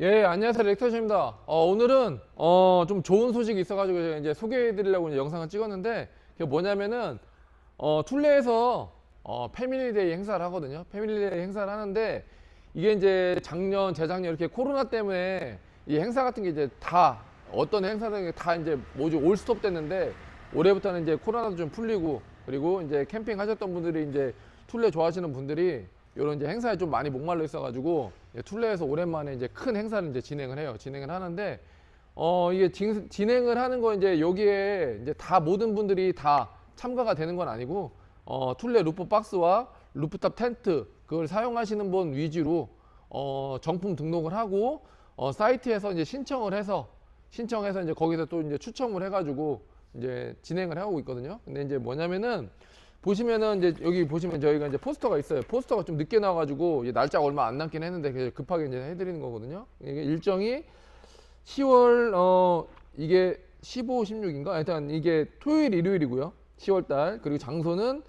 예, 안녕하세요. 렉터십입니다. 어, 오늘은 어, 좀 좋은 소식이 있어가지고 제가 이제 소개해드리려고 이제 영상을 찍었는데 그게 뭐냐면은 어, 툴레에서 어, 패밀리데이 행사를 하거든요. 패밀리데이 행사를 하는데 이게 이제 작년, 재작년 이렇게 코로나 때문에 이 행사 같은 게 이제 다 어떤 행사들이 다 이제 뭐지 올스톱 됐는데 올해부터는 이제 코로나도 좀 풀리고 그리고 이제 캠핑 하셨던 분들이 이제 툴레 좋아하시는 분들이 이런 이제 행사에 좀 많이 목말라 있어가지고 이제 툴레에서 오랜만에 이제 큰 행사를 이제 진행을 해요. 진행을 하는데 어 이게 진, 진행을 하는 거 이제 여기에 이제 다 모든 분들이 다 참가가 되는 건 아니고 어 툴레 루프 박스와 루프탑 텐트 그걸 사용하시는 분 위주로 어 정품 등록을 하고 어 사이트에서 이제 신청을 해서 신청해서 이제 거기서 또 이제 추첨을 해가지고 이제 진행을 하고 있거든요. 근데 이제 뭐냐면은 보시면은 이제 여기 보시면 저희가 이제 포스터가 있어요. 포스터가 좀 늦게 나와가지고 이제 날짜가 얼마 안 남긴 했는데 급하게 이제 해드리는 거거든요. 이게 일정이 10월 어 이게 15, 16인가? 일단 이게 토요일, 일요일이고요. 10월 달 그리고 장소는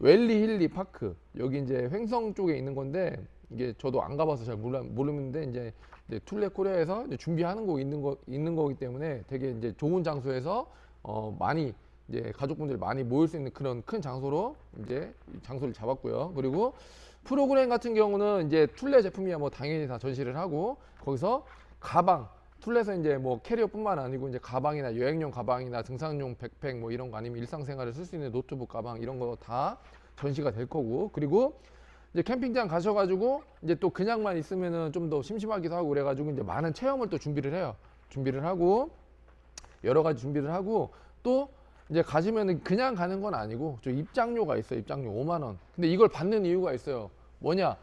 웰리 힐리 파크 여기 이제 횡성 쪽에 있는 건데 이게 저도 안 가봐서 잘 몰라 모르는데 이제, 이제 툴레 코리아에서 이제 준비하는 거 있는 거 있는 거기 때문에 되게 이제 좋은 장소에서 어 많이 이제 가족분들이 많이 모일 수 있는 그런 큰 장소로 이제 장소를 잡았고요. 그리고 프로그램 같은 경우는 이제 툴레 제품이야 뭐 당연히 다 전시를 하고 거기서 가방 툴레에서 이제 뭐 캐리어뿐만 아니고 이제 가방이나 여행용 가방이나 등산용 백팩 뭐 이런 거 아니면 일상생활에 쓸 수 있는 노트북 가방 이런 거 다 전시가 될 거고 그리고 이제 캠핑장 가셔가지고 이제 또 그냥만 있으면은 좀 더 심심하기도 하고 그래가지고 이제 많은 체험을 또 준비를 해요. 준비를 하고 여러 가지 준비를 하고 또 이제 가시면은 그냥 가는 건 아니고 저 입장료가 있어요. 입장료 5만 원. 근데 이걸 받는 이유가 있어요. 뭐냐?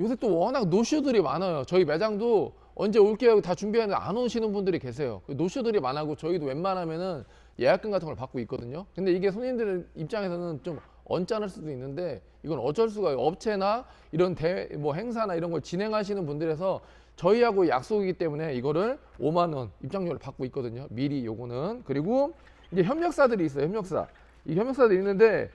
요새 또 워낙 노쇼들이 많아요. 저희 매장도 언제 올게요 다 준비하는데 안 오시는 분들이 계세요. 그 노쇼들이 많아고 저희도 웬만하면은 예약금 같은 걸 받고 있거든요. 근데 이게 손님들 입장에서는 좀 언짢을 수도 있는데 이건 어쩔 수가 없어요. 업체나 이런 대뭐 행사나 이런 걸 진행하시는 분들에서 저희하고 약속이기 때문에 이거를 5만 원 입장료를 받고 있거든요. 미리 요거는 그리고 이제 협력사들이 있어요. 협력사. 이 협력사들이 있는데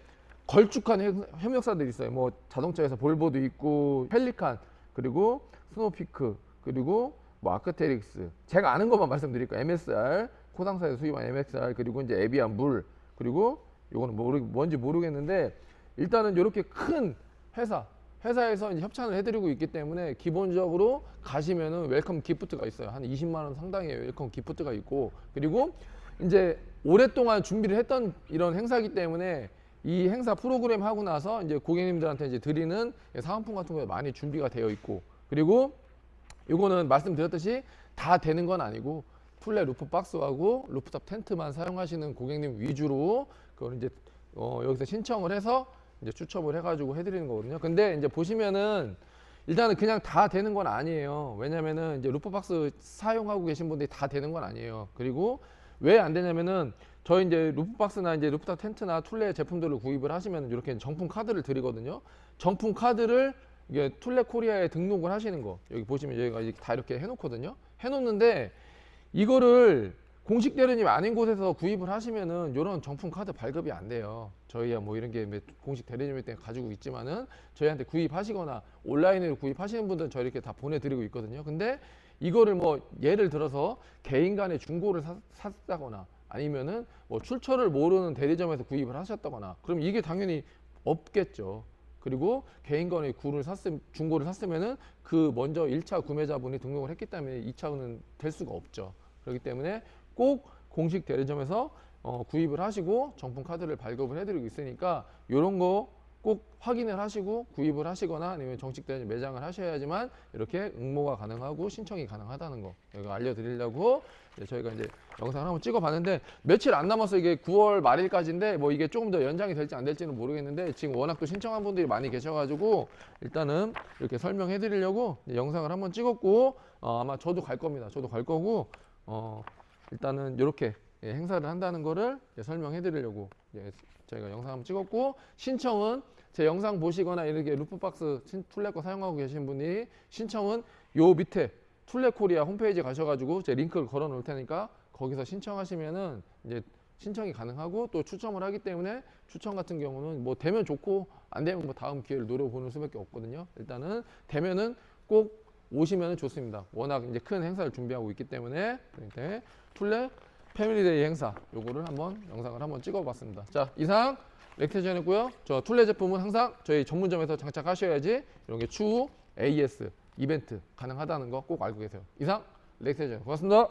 걸쭉한 협- 협력사들이 있어요. 뭐 자동차에서 볼보도 있고 펠리칸 그리고 스노피크 그리고 뭐 아크테릭스 제가 아는 것만 말씀드릴 거예요. MSR 코상사에서 수입한 MSR 그리고 이제 에비안 물 그리고 요거는 모르 뭔지 모르겠는데 일단은 이렇게 큰 회사 회사에서 이제 협찬을 해드리고 있기 때문에 기본적으로 가시면은 웰컴 기프트가 있어요. 한 20만 원 상당의 웰컴 기프트가 있고 그리고 이제 오랫동안 준비를 했던 이런 행사이기 때문에 이 행사 프로그램 하고 나서 이제 고객님들한테 이제 드리는 사은품 같은 거 많이 준비가 되어 있고 그리고 요거는 말씀드렸듯이 다 되는 건 아니고 툴레 루프 박스하고 루프탑 텐트만 사용하시는 고객님 위주로 그걸 이제 어 여기서 신청을 해서 이제 추첨을 해가지고 해드리는 거거든요. 근데 이제 보시면은 일단은 그냥 다 되는 건 아니에요. 왜냐면은 이제 루프 박스 사용하고 계신 분들이 다 되는 건 아니에요. 그리고 왜 안 되냐면은 저희 이제 루프 박스나 이제 루프탑 텐트나 툴레 제품들을 구입을 하시면 이렇게 정품 카드를 드리거든요. 정품 카드를 이게 툴레 코리아에 등록을 하시는 거 여기 보시면 여기가 다 이렇게 해놓거든요. 해놓는데 이거를 공식 대리님 아닌 곳에서 구입을 하시면은 이런 정품 카드 발급이 안 돼요. 저희야 뭐 이런 게 공식 대리님일 때 가지고 있지만은 저희한테 구입하시거나 온라인으로 구입하시는 분들은 저희 이렇게 다 보내드리고 있거든요. 근데 이거를 뭐 예를 들어서 개인 간의 중고를 사- 샀다거나 아니면은 뭐 출처를 모르는 대리점에서 구입을 하셨다거나 그럼 이게 당연히 없겠죠. 그리고 개인 간의 구를 샀음 중고를 샀으면은 그 먼저 1차 구매자분이 등록을 했기 때문에 2차는 될 수가 없죠. 그렇기 때문에 꼭 공식 대리점에서 어, 구입을 하시고 정품 카드를 발급을 해드리고 있으니까 이런 거 꼭 확인을 하시고 구입을 하시거나 아니면 정식 대리점 매장을 하셔야지만 이렇게 응모가 가능하고 신청이 가능하다는 거 여기 알려드리려고 이제 저희가 이제 영상을 한번 찍어봤는데 며칠 안 남아서 이게 9월 말일까지인데 뭐 이게 조금 더 연장이 될지 안 될지는 모르겠는데 지금 워낙 또 신청한 분들이 많이 계셔가지고 일단은 이렇게 설명해드리려고 영상을 한번 찍었고 어, 아마 저도 갈 겁니다. 저도 갈 거고 어, 일단은 이렇게 예, 행사를 한다는 거를 이제 설명해 드리려고 이제 저희가 영상 한번 찍었고 신청은 제 영상 보시거나 이렇게 루프박스 거 사용하고 계신 분이 신청은 요 밑에 툴레 코리아 홈페이지 가셔가지고 제 링크를 걸어 놓을 테니까 거기서 신청하시면은 이제 신청이 가능하고 또 추첨을 하기 때문에 추첨 같은 경우는 뭐 되면 좋고 안 되면 뭐 다음 기회를 노려보는 수밖에 없거든요. 일단은 되면은 꼭 오시면 좋습니다. 워낙 이제 큰 행사를 준비하고 있기 때문에 툴레 패밀리데이 행사 요거를 한번 영상을 한번 찍어봤습니다. 자 이상 렉테전이고요. 저 툴레 제품은 항상 저희 전문점에서 장착하셔야지 이런 게 추후 AS 이벤트 가능하다는 거 꼭 알고 계세요. 이상 렉테전 고맙습니다.